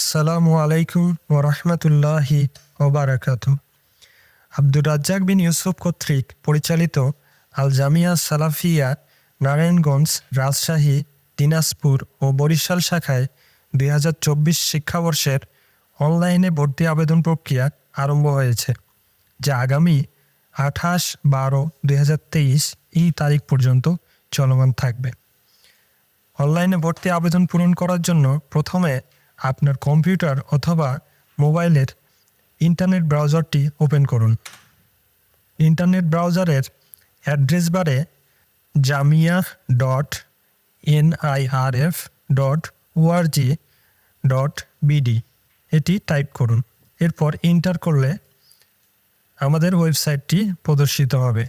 আসসালামু আলাইকুম ওরহমতুল্লাহি ওবারাকাত আব্দুর রাজ্জাক বিন ইউসুফ কর্তৃক পরিচালিত আল জামিয়া সালাফিয়া নারায়ণগঞ্জ রাজশাহী, দিনাজপুর ও বরিশাল শাখায় দুই হাজার চব্বিশ শিক্ষাবর্ষের অনলাইনে ভর্তি আবেদন প্রক্রিয়া আরম্ভ হয়েছে, যা আগামী আঠাশ বারো দুই হাজার তেইশ এই তারিখ পর্যন্ত চলমান থাকবে। অনলাইনে ভর্তি আবেদন পূরণ করার জন্য প্রথমে আপনার কম্পিউটার অথবা মোবাইলের ইন্টারনেট ব্রাউজারটি ওপেন করুন। ইন্টারনেট ব্রাউজারের অ্যাড্রেস বারে Jamia dot NIRF dot ORG dot BD এটি টাইপ করুন। এরপর এন্টার করলে আমাদের ওয়েবসাইটটি প্রদর্শিত হবে।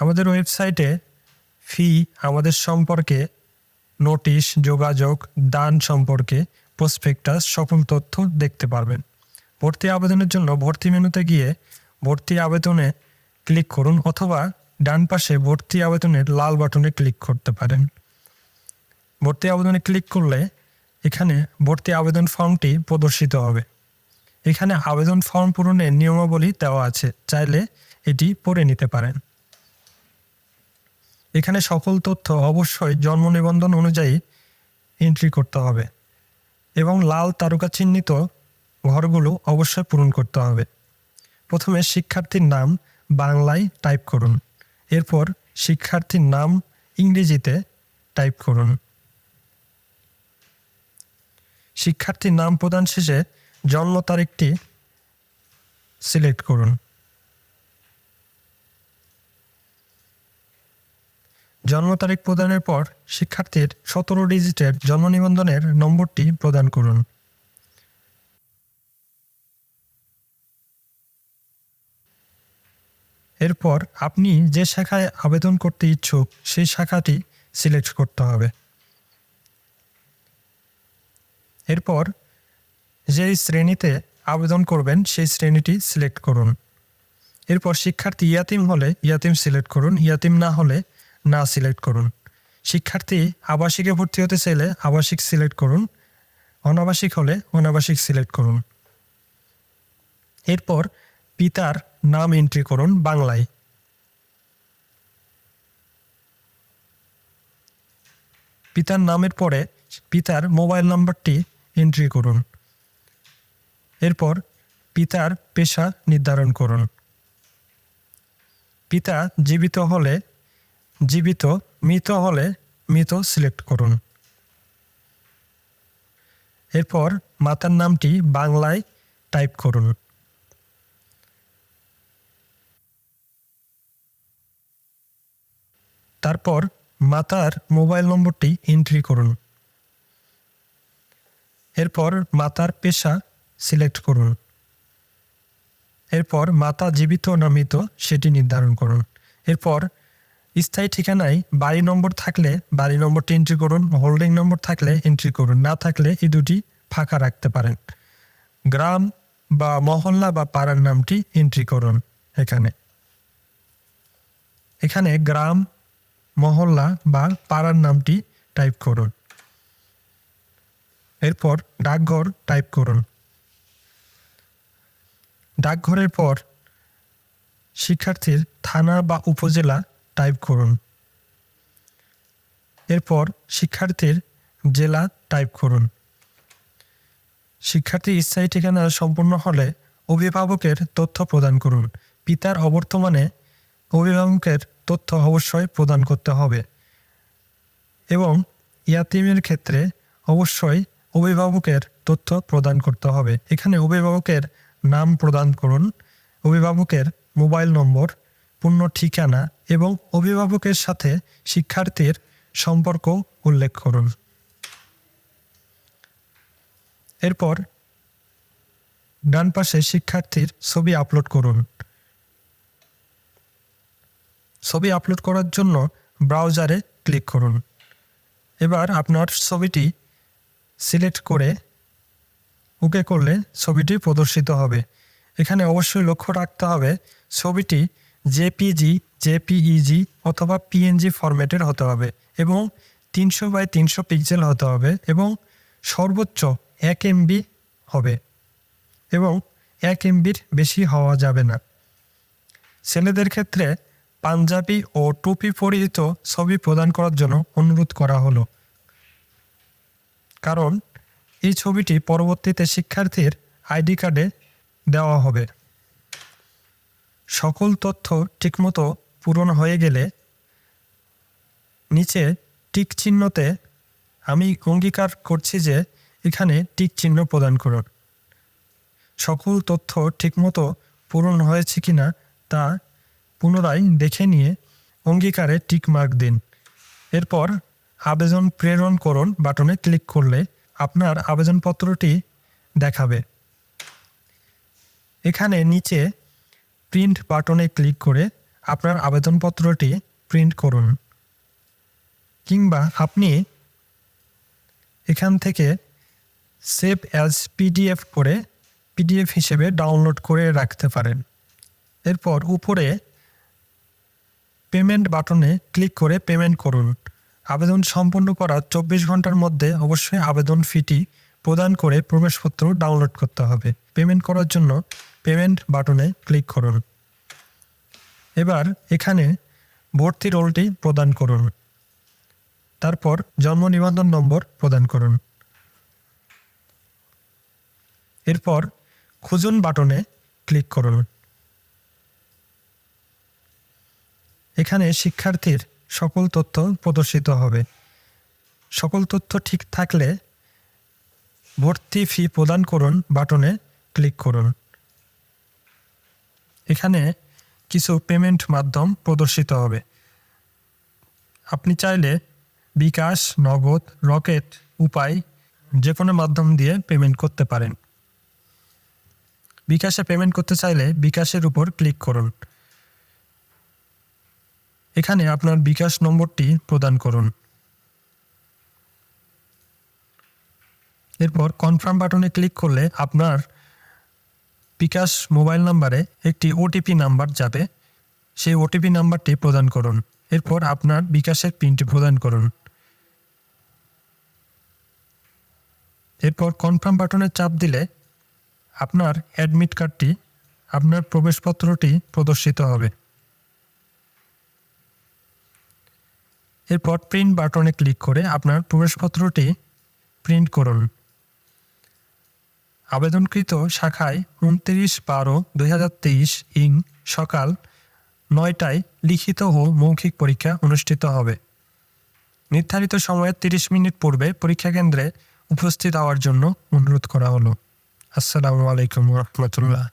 আমাদের ওয়েবসাইটে ফি আমাদের সম্পর্কে নোটিশ, যোগাযোগ, দান সম্পর্কে প্রসপেক্টাস, সকল তথ্য দেখতে পারবেন। ভর্তি আবেদনের জন্য ভর্তি মেনুতে গিয়ে ভর্তি আবেদনে ক্লিক করুন অথবা ডান পাশে ভর্তি আবেদনের লাল বাটনে ক্লিক করতে পারেন। ভর্তি আবেদনে ক্লিক করলে এখানে ভর্তি আবেদন ফর্মটি প্রদর্শিত হবে। এখানে আবেদন ফর্ম পূরণের নিয়মাবলী দেওয়া আছে, চাইলে এটি পড়ে নিতে পারেন। এখানে সকল তথ্য অবশ্যই জন্ম নিবন্ধন অনুযায়ী এন্ট্রি করতে হবে এবং লাল তারকা চিহ্নিত ঘরগুলো অবশ্যই পূরণ করতে হবে। প্রথমে শিক্ষার্থীর নাম বাংলায় টাইপ করুন। এরপর শিক্ষার্থীর নাম ইংরেজিতে টাইপ করুন। শিক্ষার্থীর নাম প্রদান শেষে জন্ম তারিখটি সিলেক্ট করুন। জন্ম তারিখ প্রদানের পর শিক্ষার্থীর সতেরো ডিজিটের জন্ম নিবন্ধনের নম্বরটি প্রদান করুন। এরপর আপনি যে শাখায় আবেদন করতে ইচ্ছুক, সেই শাখাটি সিলেক্ট করতে হবে। এরপর যেই শ্রেণীতে আবেদন করবেন, সেই শ্রেণীটি সিলেক্ট করুন। এরপর শিক্ষার্থী ইয়াতিম হলে ইয়াতিম সিলেক্ট করুন। ইয়াতিম না হলে না সিলেক্ট করুন। শিক্ষার্থী আবাসিকে ভর্তি হতে চাইলে আবাসিক সিলেক্ট করুন, অনাবাসিক হলে অনাবাসিক সিলেক্ট করুন। এরপর পিতার নাম এন্ট্রি করুন বাংলায়। পিতার নামের পরে পিতার মোবাইল নাম্বারটি এন্ট্রি করুন। এরপর পিতার পেশা নির্ধারণ করুন। পিতা জীবিত হলে জীবিত, মৃত হলে মৃত সিলেক্ট করুন। এরপর মাতার নামটি বাংলায় টাইপ করুন। তারপর মাতার মোবাইল নম্বরটি এন্ট্রি করুন। এরপর মাতার পেশা সিলেক্ট করুন। এরপর মাতা জীবিত না মৃত সেটি নির্ধারণ করুন। এরপর স্থায়ী ঠিকানায় বাড়ি নম্বর থাকলে বাড়ি নম্বরটি এন্ট্রি করুন হোল্ডিং নম্বর থাকলে এন্ট্রি করুন, না থাকলে এই দুটি ফাঁকা রাখতে পারেন। গ্রাম বা মহল্লা বা পাড়ার নামটি এন্ট্রি করুন এখানে। এখানে গ্রাম, মহল্লা বা পাড়ার নামটি টাইপ করুন। এরপর ডাকঘর টাইপ করুন। ডাকঘরের পর শিক্ষার্থীর থানা বা উপজেলা টাইপ করুন। এরপর শিক্ষার্থীর জেলা টাইপ করুন। শিক্ষার্থী স্থায়ী ঠিকানা সম্পূর্ণ হলে অভিভাবকের তথ্য প্রদান করুন। পিতার অবর্তমানে অভিভাবকের তথ্য অবশ্যই প্রদান করতে হবে। এবং ইয়াতিমের ক্ষেত্রে অবশ্যই অভিভাবকের তথ্য প্রদান করতে হবে। এখানে অভিভাবকের নাম প্রদান করুন। অভিভাবকের মোবাইল নম্বর পূর্ণ ঠিকানা এবং অভিভাবকের সাথে শিক্ষার্থীর সম্পর্ক উল্লেখ করুন। এরপর ডান পাশে শিক্ষার্থীর ছবি আপলোড করুন। ছবি আপলোড করার জন্য ব্রাউজারে ক্লিক করুন। এবার আপনার ছবিটি সিলেক্ট করে ওকে করলে ছবিটি প্রদর্শিত হবে। এখানে অবশ্যই লক্ষ্য রাখতে হবে, ছবিটি জেপিজি, জেপিইজি অথবা পিএনজি ফরম্যাটের হতে হবে এবং তিনশো বাই তিনশো পিক্সেল হতে হবে এবং সর্বোচ্চ এক এমবি হবে এবং এক এমবির বেশি হওয়া যাবে না। ছেলেদের ক্ষেত্রে পাঞ্জাবি ও টুপি পরিহিত ছবি প্রদান করার জন্য অনুরোধ করা হলো। কারণ এই ছবিটি পরবর্তীতে শিক্ষার্থীর আইডি কার্ডে দেওয়া হবে। সকল তথ্য ঠিকমতো পূরণ হয়ে গেলে নিচে টিক চিহ্নতে আমি অঙ্গীকার করছি যে এখানে টিক চিহ্ন প্রদান করুন। সকল তথ্য ঠিকমতো পূরণ হয়েছে কিনা তা পুনরায় দেখে নিয়ে অঙ্গীকারে টিক মার্ক দিন। এরপর আবেদন প্রেরণ করুন বাটনে ক্লিক করলে আপনার আবেদনপত্রটি দেখাবে। এখানে নিচে প্রিন্ট বাটনে ক্লিক করে আপনার আবেদনপত্রটি প্রিন্ট করুন। কিংবা আপনি এখান থেকে সেভ অ্যাজ পিডিএফ করে পিডিএফ হিসেবে ডাউনলোড করে রাখতে পারেন। এরপর উপরে পেমেন্ট বাটনে ক্লিক করে পেমেন্ট করুন। আবেদন সম্পন্ন করার চব্বিশ ঘণ্টার মধ্যে অবশ্যই আবেদন ফিটি প্রদান করে প্রবেশপত্র ডাউনলোড করতে হবে। পেমেন্ট করার জন্য পেমেন্ট বাটনে ক্লিক করুন। এবার এখানে ভর্তি রোলটি প্রদান করুন। তারপর জন্ম নিবন্ধন নম্বর প্রদান করুন। এরপর খুঁজুন বাটনে ক্লিক করুন। এখানে শিক্ষার্থীর সকল তথ্য প্রদর্শিত হবে। সকল তথ্য ঠিক থাকলে ভর্তি ফি প্রদান করুন বাটনে ক্লিক করুন। এখানে কিছু পেমেন্ট মাধ্যম প্রদর্শিত হবে। আপনি চাইলে বিকাশ, নগদ, রকেট, উপায় যে কোনো মাধ্যম দিয়ে পেমেন্ট করতে পারেন। বিকাশে পেমেন্ট করতে চাইলে বিকাশের উপর ক্লিক করুন। এখানে আপনার বিকাশ নম্বরটি প্রদান করুন। এরপর কনফার্ম বাটনে ক্লিক করলে আপনার বিকাশ মোবাইল নাম্বারে একটি ওটিপি নাম্বার যাবে। সেই ওটিপি নাম্বারটি প্রদান করুন। এরপর আপনার বিকাশের পিনটি প্রদান করুন। এরপর কনফার্ম বাটনে চাপ দিলে আপনার অ্যাডমিট কার্ডটি আপনার প্রবেশপত্রটি প্রদর্শিত হবে। এরপর প্রিন্ট বাটনে ক্লিক করে আপনার প্রবেশপত্রটি প্রিন্ট করুন। আবেদনকৃত শাখায় উনত্রিশ বারো দুই হাজার তেইশ ইং সকাল নয়টায় লিখিত ও মৌখিক পরীক্ষা অনুষ্ঠিত হবে। নির্ধারিত সময়ের তিরিশ মিনিট পূর্বে পরীক্ষা কেন্দ্রে উপস্থিত হওয়ার জন্য অনুরোধ করা হলো। আসসালামু আলাইকুম রহমতুল্লাহ।